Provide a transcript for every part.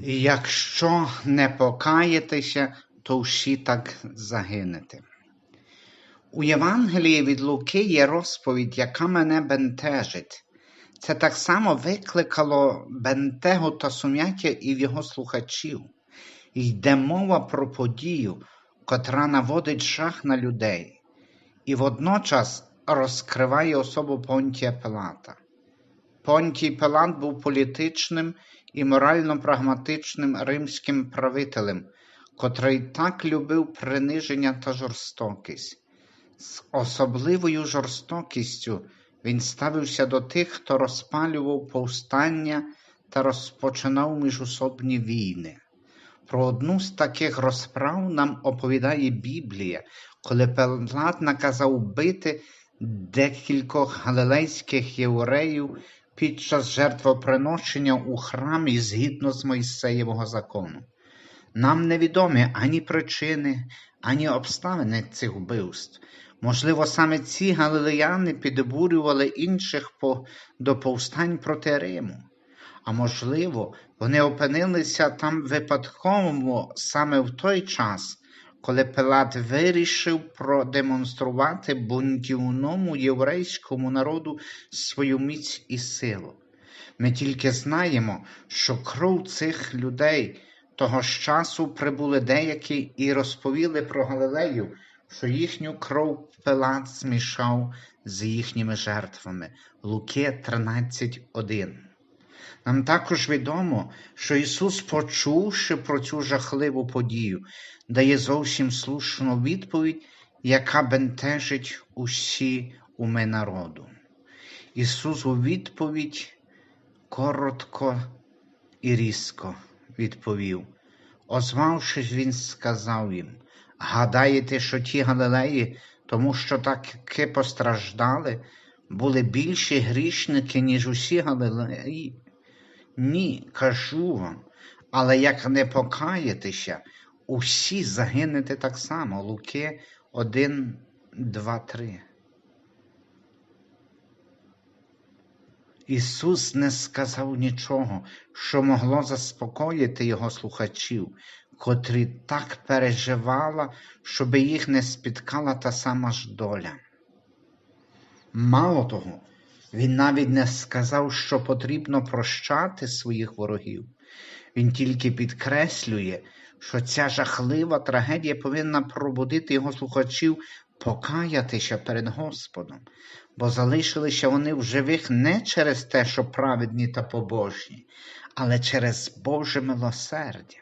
Якщо не покаєтеся, то всі так загинете. У Євангелії від Луки є розповідь, яка мене бентежить. Це так само викликало бентегу та сум'яття і в його слухачів. Йде мова про подію, котра наводить жах на людей, і водночас розкриває особу Понтія Пилата. Понтій Пилат був політичним і морально-прагматичним римським правителем, котрий так любив приниження та жорстокість. З особливою жорстокістю він ставився до тих, хто розпалював повстання та розпочинав міжособні війни. Про одну з таких розправ нам оповідає Біблія, коли Пилат наказав бити декількох галилейських євреїв під час жертвоприношення у храмі згідно з Мойсеєвого закону. Нам невідомі ані причини, ані обставини цих вбивств. Можливо, саме ці галилеяни підбурювали інших по, до повстань проти Риму. А можливо, вони опинилися там випадково саме в той час, коли Пилат вирішив продемонструвати бунтівному єврейському народу свою міць і силу. Ми тільки знаємо, що кров цих людей того ж часу прибули деякі і розповіли про Галилею, що їхню кров Пилат змішав з їхніми жертвами. Луки 13.1. Нам також відомо, що Ісус, почувши про цю жахливу подію, дає зовсім слушну відповідь, яка бентежить усі уми народу. Ісус у відповідь коротко і різко відповів. Озвавшись, Він сказав їм: Гадаєте, що ті галилеї, тому що таки постраждали, були більші грішники, ніж усі галилеї? Ні, кажу вам, але як не покаєтеся, усі загинете так само. Луки 1, 2, 3. Ісус не сказав нічого, що могло заспокоїти його слухачів, котрі так переживала, щоби їх не спіткала та сама ж доля. Мало того, він навіть не сказав, що потрібно прощати своїх ворогів. Він тільки підкреслює, що ця жахлива трагедія повинна пробудити його слухачів покаятися перед Господом, бо залишилися вони в живих не через те, що праведні та побожні, але через Боже милосердя.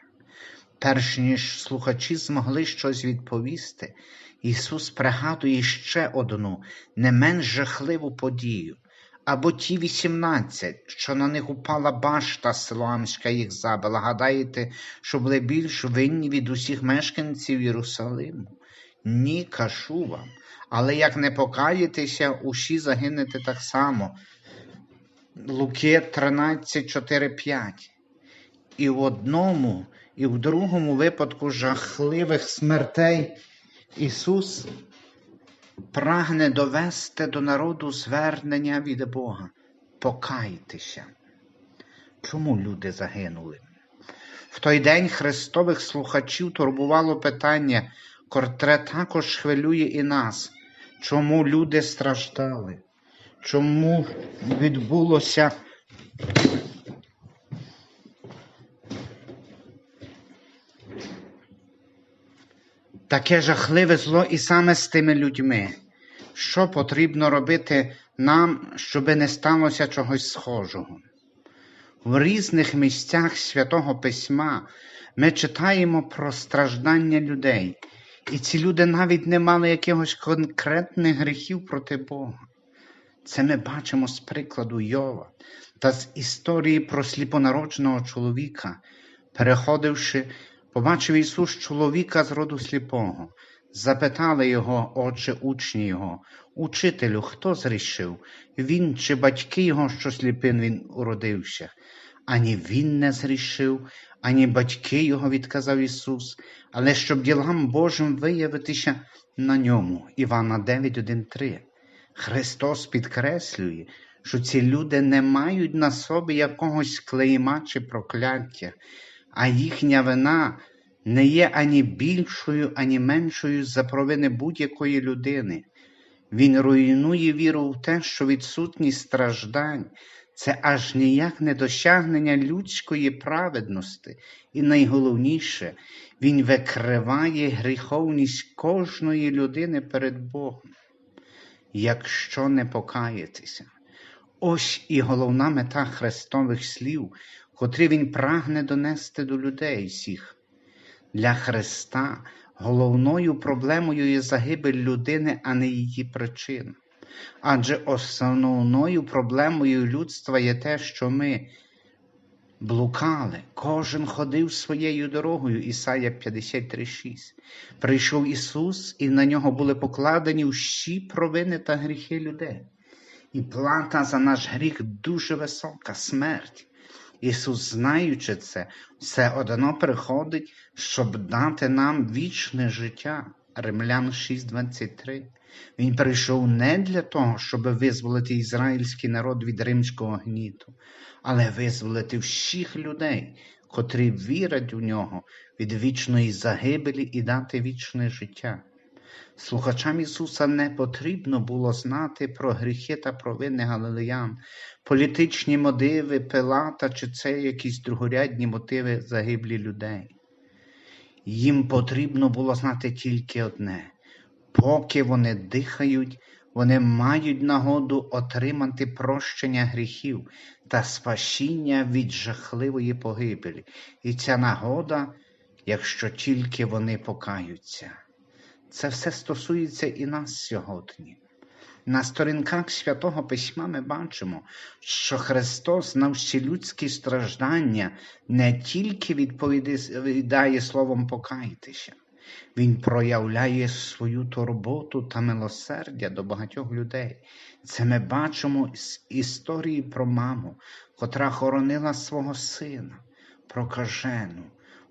Перш ніж слухачі змогли щось відповісти, Ісус пригадує ще одну не менш жахливу подію або ті вісімнадцять, що на них упала башта Силоамська їх забила. Гадаєте, що були більш винні від усіх мешканців Єрусалиму? Ні, кажу вам. Але як не покаєтеся, усі загинете так само. Луки 13, 4, 5. І в одному, і в другому випадку жахливих смертей Ісус прагне довести до народу звернення від Бога. Покайтеся. Чому люди загинули? В той день Христових слухачів турбувало питання, котре також хвилює і нас. Чому люди страждали? Чому відбулося таке жахливе зло і саме з тими людьми. Що потрібно робити нам, щоби не сталося чогось схожого? В різних місцях святого Письма ми читаємо про страждання людей, і ці люди навіть не мали якихось конкретних гріхів проти Бога. Це ми бачимо з прикладу Йова та з історії про сліпонародженого чоловіка, переходивши Побачив Ісус чоловіка з роду сліпого, запитали його, отче, учні його, Учителю, хто зрішив? Він чи батьки його, що сліпим він уродився? Ані він не зрішив, ані батьки його відказав Ісус, але щоб ділам Божим виявитися на ньому. Івана 9.1.3. Христос підкреслює, що ці люди не мають на собі якогось клейма чи прокляття а їхня вина не є ані більшою, ані меншою за провини будь-якої людини. Він руйнує віру в те, що відсутність страждань це аж ніяк не досягнення людської праведності, і найголовніше, він викриває гріховність кожної людини перед Богом, якщо не покаєтеся. Ось і головна мета Христових слів, котрі він прагне донести до людей всіх. Для Христа головною проблемою є загибель людини, а не її причина. Адже основною проблемою людства є те, що ми блукали, кожен ходив своєю дорогою, Ісая 53,6. Прийшов Ісус, і на нього були покладені всі провини та гріхи людей. І плата за наш гріх дуже висока смерть. Ісус, знаючи це, все одно приходить, щоб дати нам вічне життя. Римлян 6:23. Він прийшов не для того, щоб визволити ізраїльський народ від римського гніту, але визволити всіх людей, котрі вірять у нього від вічної загибелі і дати вічне життя. Слухачам Ісуса не потрібно було знати про гріхи та провини галилеян, політичні мотиви Пилата чи це якісь другорядні мотиви загиблі людей. Їм потрібно було знати тільки одне: поки вони дихають, вони мають нагоду отримати прощення гріхів та спасіння від жахливої погибелі. І ця нагода, якщо тільки вони покаються. Це все стосується і нас сьогодні. На сторінках святого Письма ми бачимо, що Христос на всі людські страждання не тільки відповідає словом покайтеся, Він проявляє свою турботу та милосердя до багатьох людей. Це ми бачимо з історії про маму, котра хоронила свого сина, прокажену,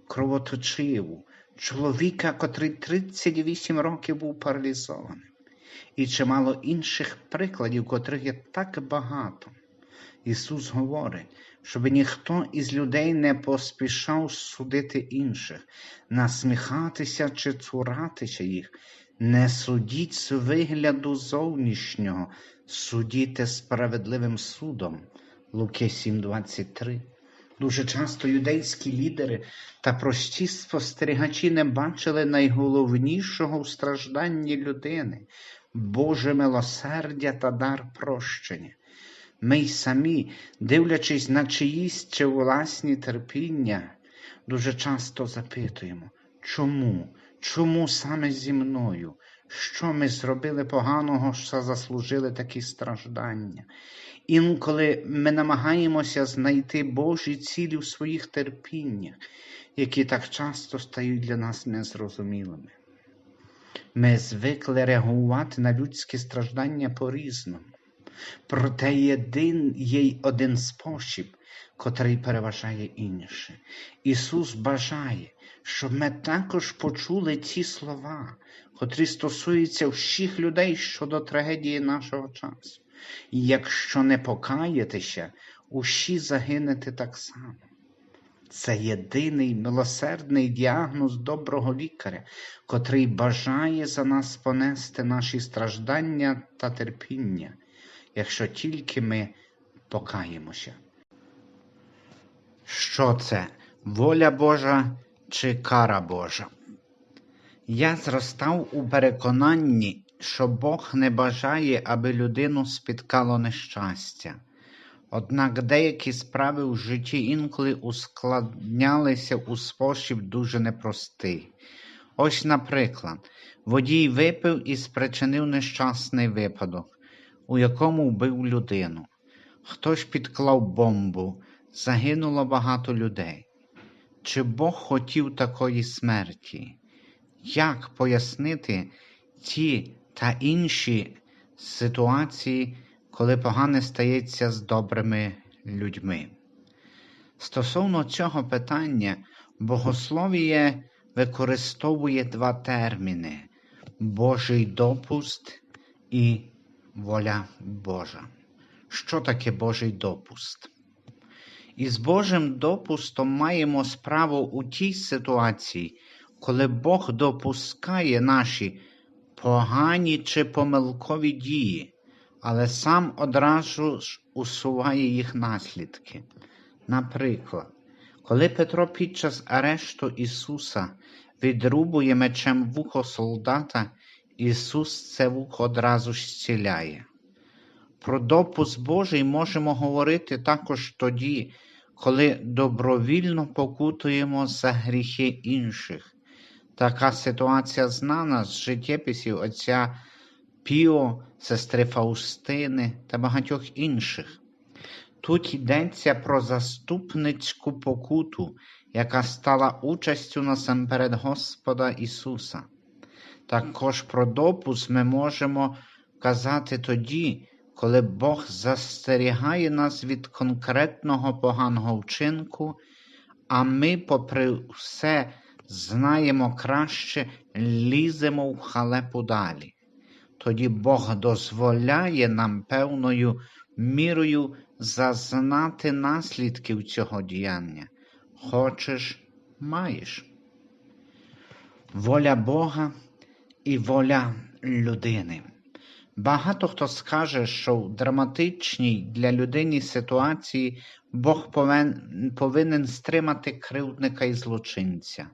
кровоточиву, чоловіка, котрий 38 років був паралізованим і чимало інших прикладів, котрих є так багато. Ісус говорить, щоб ніхто із людей не поспішав судити інших, насміхатися чи цуратися їх, не судіть з вигляду зовнішнього, судіте справедливим судом. Луки 7,23 Дуже часто юдейські лідери та прості спостерігачі не бачили найголовнішого в стражданні людини, Боже милосердя та дар прощення. Ми й самі, дивлячись на чиїсь чи власні терпіння, дуже часто запитуємо, чому, чому саме зі мною? Що ми зробили поганого, що заслужили такі страждання? Інколи ми намагаємося знайти Божі цілі в своїх терпіннях, які так часто стають для нас незрозумілими. Ми звикли реагувати на людські страждання по-різному. Проте єдин є один спосіб, котрий переважає інше. Ісус бажає, щоб ми також почули ці слова, котрі стосуються всіх людей щодо трагедії нашого часу. І якщо не покаєтеся, усі загинете так само. Це єдиний милосердний діагноз доброго лікаря, котрий бажає за нас понести наші страждання та терпіння, якщо тільки ми покаємося. Що це воля Божа чи кара Божа? Я зростав у переконанні, що Бог не бажає, аби людину спіткало нещастя. Однак деякі справи в житті інколи ускладнялися у спосіб дуже непростий. Ось, наприклад, водій випив і спричинив нещасний випадок, у якому вбив людину. Хтось підклав бомбу, загинуло багато людей. Чи Бог хотів такої смерті? Як пояснити ті та інші ситуації, коли погане стається з добрими людьми? Стосовно цього питання, богослов'я використовує два терміни Божий допуст і воля Божа. Що таке Божий допуст? І з Божим допустом маємо справу у тій ситуації, коли Бог допускає наші погані чи помилкові дії, але сам одразу ж усуває їх наслідки. Наприклад, коли Петро під час арешту Ісуса відрубує мечем вухо солдата, Ісус це вухо одразу ж зціляє. Про допуск Божий можемо говорити також тоді, коли добровільно покутуємо за гріхи інших. Така ситуація знана з життєписів отця Піо, сестри Фаустини та багатьох інших. Тут йдеться про заступницьку покуту, яка стала участю насамперед Господа Ісуса. Також про допуск ми можемо казати тоді, коли Бог застерігає нас від конкретного поганого вчинку, а ми, попри все, знаємо краще, ліземо в халепу далі. Тоді Бог дозволяє нам певною мірою зазнати наслідків цього діяння. Хочеш, маєш. Воля Бога і воля людини. Багато хто скаже, що в драматичній для людини ситуації Бог повинен, стримати кривдника і злочинця.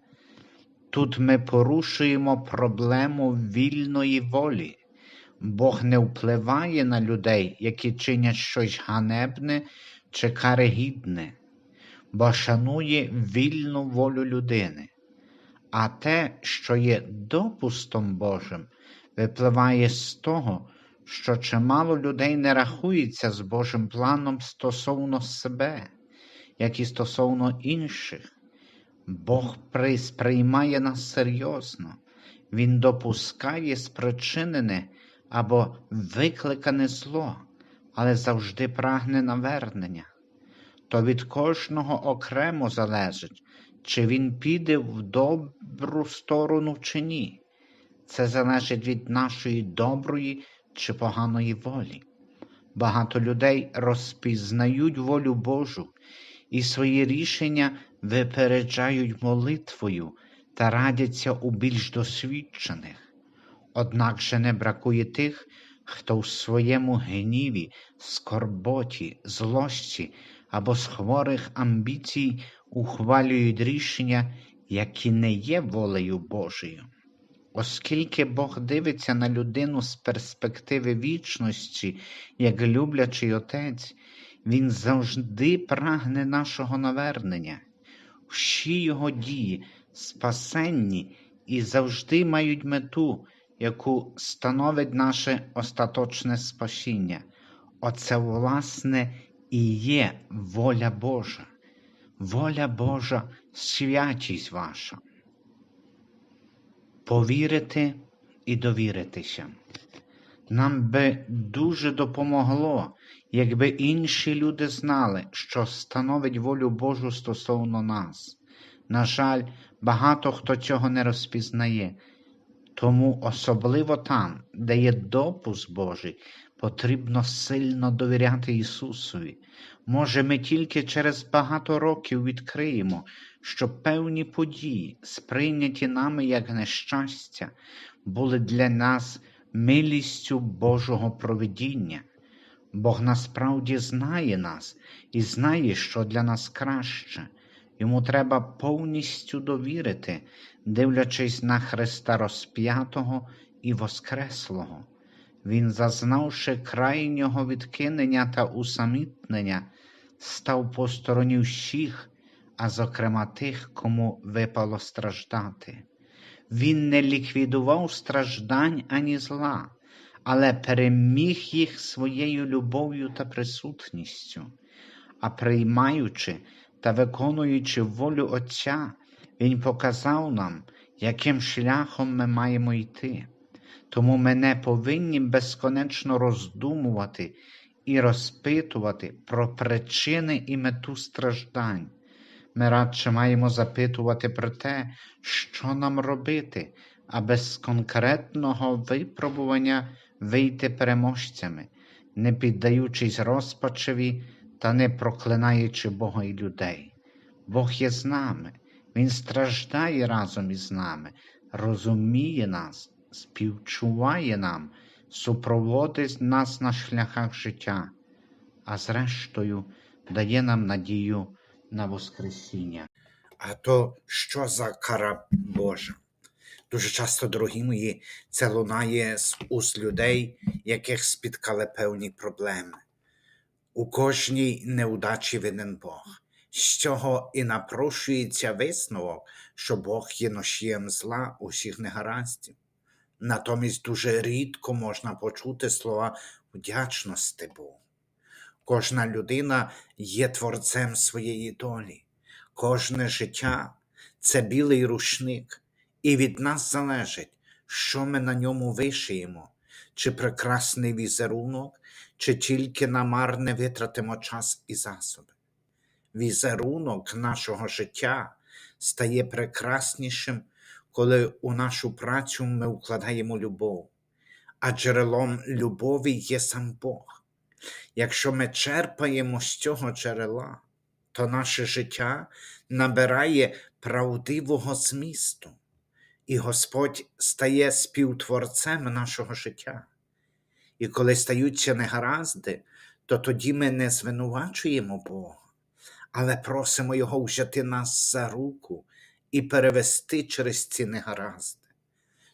Тут ми порушуємо проблему вільної волі. Бог не впливає на людей, які чинять щось ганебне чи карегідне, бо шанує вільну волю людини. А те, що є допустом Божим, випливає з того, що чимало людей не рахується з Божим планом стосовно себе, як і стосовно інших. Бог сприймає нас серйозно, Він допускає спричинене або викликане зло, але завжди прагне навернення. То від кожного окремо залежить, чи він піде в добру сторону чи ні. Це залежить від нашої доброї чи поганої волі. Багато людей розпізнають волю Божу і свої рішення випереджають молитвою та радяться у більш досвідчених. Однак же не бракує тих, хто в своєму гніві, скорботі, злості або з хворих амбіцій ухвалюють рішення, які не є волею Божою. Оскільки Бог дивиться на людину з перспективи вічності, як люблячий Отець, Він завжди прагне нашого навернення. Всі його дії спасенні і завжди мають мету, яку становить наше остаточне спасіння. Оце, власне, і є воля Божа, воля Божа, святість ваша. Повірити і довіритися. Нам би дуже допомогло, якби інші люди знали, що становить волю Божу стосовно нас. На жаль, багато хто цього не розпізнає, тому особливо там, де є допуск Божий, потрібно сильно довіряти Ісусові. Може, ми тільки через багато років відкриємо, що певні події, сприйняті нами як нещастя, були для нас милістю Божого провидіння. Бог насправді знає нас і знає, що для нас краще. Йому треба повністю довірити, дивлячись на Христа розп'ятого і Воскреслого. Він, зазнавши крайнього відкинення та усамітнення, став по стороні всіх, а зокрема тих, кому випало страждати. Він не ліквідував страждань ані зла, але переміг їх своєю любов'ю та присутністю, а приймаючи та виконуючи волю Отця, Він показав нам, яким шляхом ми маємо йти. Тому ми не повинні безконечно роздумувати і розпитувати про причини і мету страждань. Ми радше маємо запитувати про те, що нам робити, аби з конкретного випробування вийти переможцями, не піддаючись розпачеві та не проклинаючи Бога і людей. Бог є з нами, Він страждає разом із нами, розуміє нас, співчуває нам, супроводить нас на шляхах життя, а зрештою дає нам надію на Воскресіння. А то що за кара Божа? Дуже часто, дорогі мої, це лунає з уст людей, яких спіткали певні проблеми. У кожній неудачі винен Бог, з цього і напрошується висновок, що Бог є носієм зла усіх негараздів. Натомість дуже рідко можна почути слова вдячності Богу. Кожна людина є творцем своєї долі. Кожне життя це білий рушник, і від нас залежить, що ми на ньому вишиємо, чи прекрасний візерунок, чи тільки намарне витратимо час і засоби. Візерунок нашого життя стає прекраснішим, коли у нашу працю ми вкладаємо любов, а джерелом любові є сам Бог. Якщо ми черпаємо з цього джерела, то наше життя набирає правдивого змісту, і Господь стає співтворцем нашого життя. І коли стаються негаразди, то тоді ми не звинувачуємо Бога, але просимо Його взяти нас за руку і перевести через ці негаразди.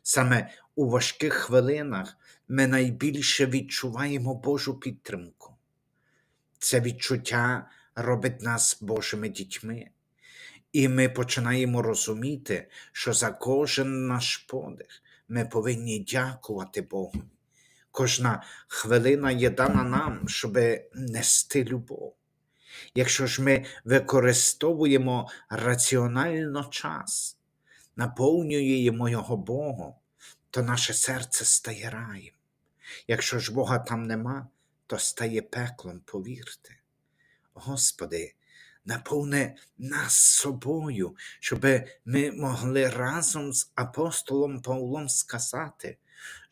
Саме у важких хвилинах ми найбільше відчуваємо Божу підтримку. Це відчуття робить нас Божими дітьми, і ми починаємо розуміти, що за кожен наш подих ми повинні дякувати Богу. Кожна хвилина є дана нам, щоб нести любов. Якщо ж ми використовуємо раціонально час, наповнюємо його Богом, то наше серце стає раєм. Якщо ж Бога там нема, то стає пеклом, повірте. Господи, наповни нас собою, щоб ми могли разом з апостолом Павлом сказати: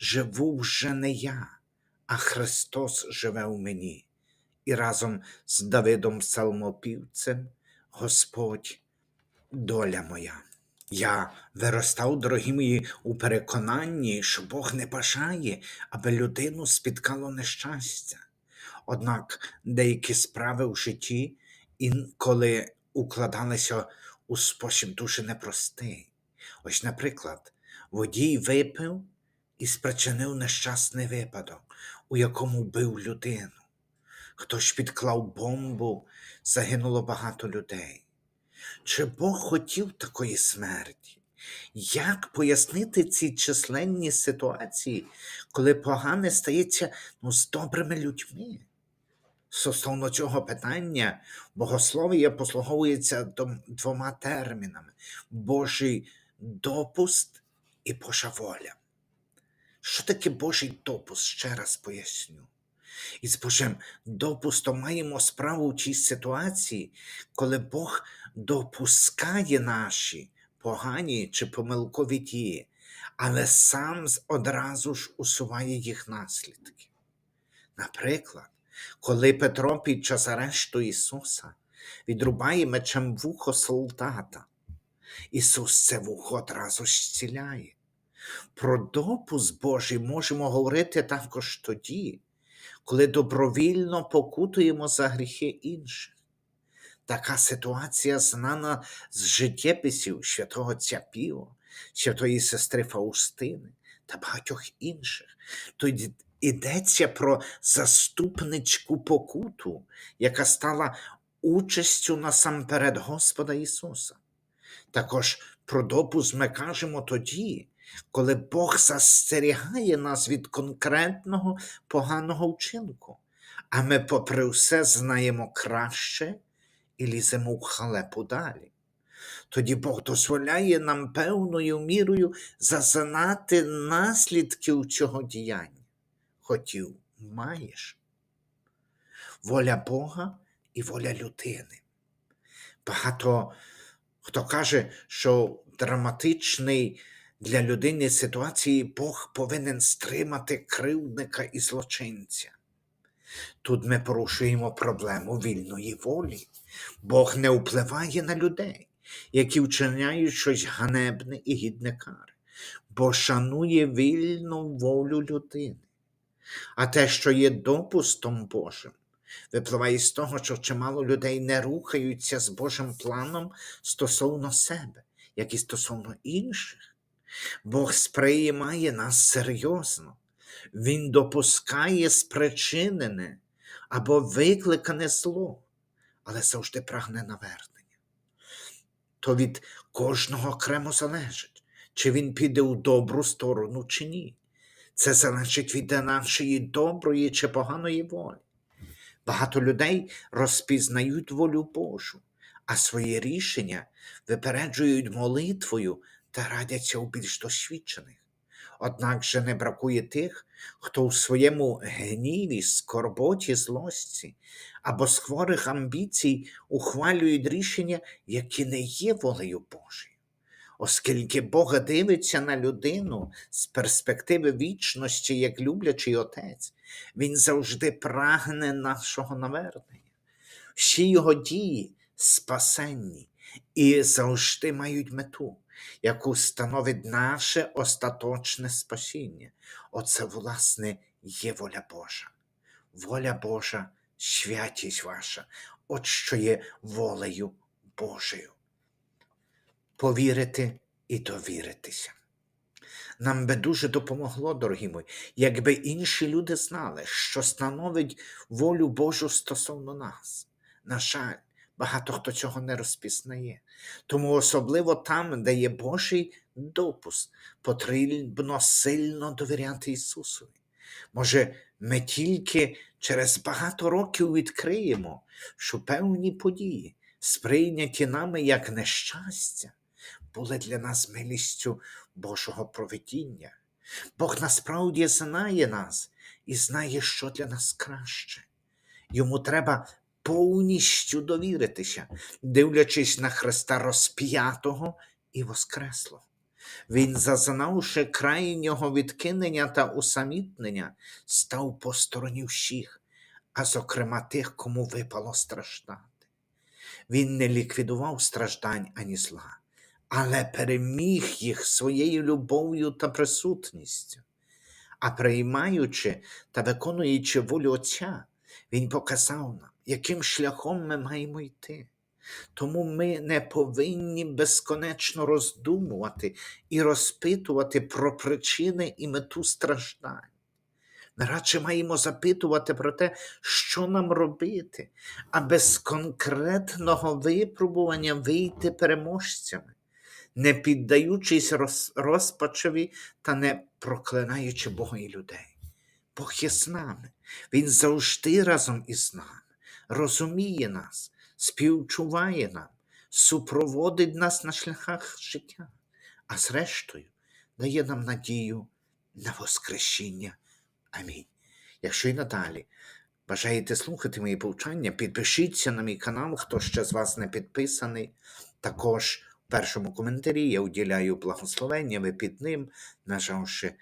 живу вже не я, а Христос живе у мені. І разом з Давидом Псалмопівцем, Господь, доля моя. Я виростав, дорогі мої, у переконанні, що Бог не бажає, аби людину спіткало нещастя. Однак деякі справи в житті інколи укладалися у спосіб дуже непростий. Ось, наприклад, водій випив і спричинив нещасний випадок, у якому вбив людину. Хтось підклав бомбу, загинуло багато людей. Чи Бог хотів такої смерті? Як пояснити ці численні ситуації, коли погане стається ну, з добрими людьми? Стосовно цього питання богослов'я послуговується двома термінами: Божий допуст і Божа воля. Що таке Божий допуст? Ще раз поясню. І з Божим допустом маємо справу в тій ситуації, коли Бог допускає наші погані чи помилкові дії, але сам одразу ж усуває їх наслідки. Наприклад, коли Петро під час арешту Ісуса відрубає мечем вухо солдата, Ісус це вухо одразу ж зціляє. Про допуск Божий можемо говорити також тоді, коли добровільно покутуємо за гріхи інших. Така ситуація знана з життєписів святого Цяпіо, святої сестри Фаустини та багатьох інших. Тут йдеться про заступничку покуту, яка стала участю насамперед Господа Ісуса. Також про допуск ми кажемо тоді, коли Бог застерігає нас від конкретного поганого вчинку, а ми, попри все, знаємо краще і ліземо в халепу далі. Тоді Бог дозволяє нам певною мірою зазнати наслідків цього діяння. Хотів, маєш. Воля Бога і воля людини. Багато хто каже, що драматичний для людини ситуації Бог повинен стримати кривдника і злочинця. Тут ми порушуємо проблему вільної волі. Бог не впливає на людей, які вчиняють щось ганебне і гідне кари, бо шанує вільну волю людини. А те, що є допустом Божим, випливає з того, що чимало людей не рухаються з Божим планом стосовно себе, як і стосовно інших. Бог сприймає нас серйозно, Він допускає спричинене або викликане зло, але завжди прагне навернення. То від кожного окремо залежить, чи він піде у добру сторону, чи ні. Це залежить від нашої доброї чи поганої волі. Багато людей розпізнають волю Божу, а свої рішення випереджують молитвою та радяться у більш досвідчених. Однак же не бракує тих, хто у своєму гніві, скорботі, злості або з хворих амбіцій ухвалюють рішення, які не є волею Божою. Оскільки Бог дивиться на людину з перспективи вічності, як люблячий отець, він завжди прагне нашого навернення. Всі його дії спасенні і завжди мають мету, яку становить наше остаточне спасіння. Оце, власне, є воля Божа. Воля Божа, святість ваша, от що є волею Божою. Повірити і довіритися. Нам би дуже допомогло, дорогі мої, якби інші люди знали, що становить волю Божу стосовно нас. На жаль, багато хто цього не розпізнає. Тому особливо там, де є Божий допуск, потрібно сильно довіряти Ісусові. Може, ми тільки через багато років відкриємо, що певні події, сприйняті нами як нещастя, були для нас милістю Божого провидіння. Бог насправді знає нас і знає, що для нас краще. Йому треба повністю довіритися, дивлячись на Христа розп'ятого і Воскреслого. Він, зазнавши крайнього відкинення та усамітнення, став по стороні всіх, а зокрема тих, кому випало страждати. Він не ліквідував страждань ані зла, але переміг їх своєю любов'ю та присутністю. А приймаючи та виконуючи волю Отця, Він показав нам, яким шляхом ми маємо йти. Тому ми не повинні безконечно роздумувати і розпитувати про причини і мету страждань. Ми радше маємо запитувати про те, що нам робити, а без конкретного випробування вийти переможцями, не піддаючись роз- розпачеві та не проклинаючи Бога і людей. Бог є з нами, Він завжди разом із нами, розуміє нас, співчуває нам, супроводить нас на шляхах життя, а зрештою дає нам надію на Воскресіння. Амінь. Якщо і надалі бажаєте слухати мої повчання, підпишіться на мій канал, хто ще з вас не підписаний. Також в першому коментарі я уділяю благословення, ви під ним, нажавши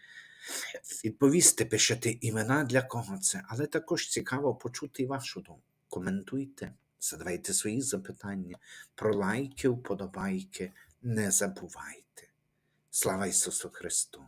відповісти, пишете імена для кого це, але також цікаво почути і вашу думку. Коментуйте, задавайте свої запитання, про лайки, вподобайки, не забувайте. Слава Ісусу Христу!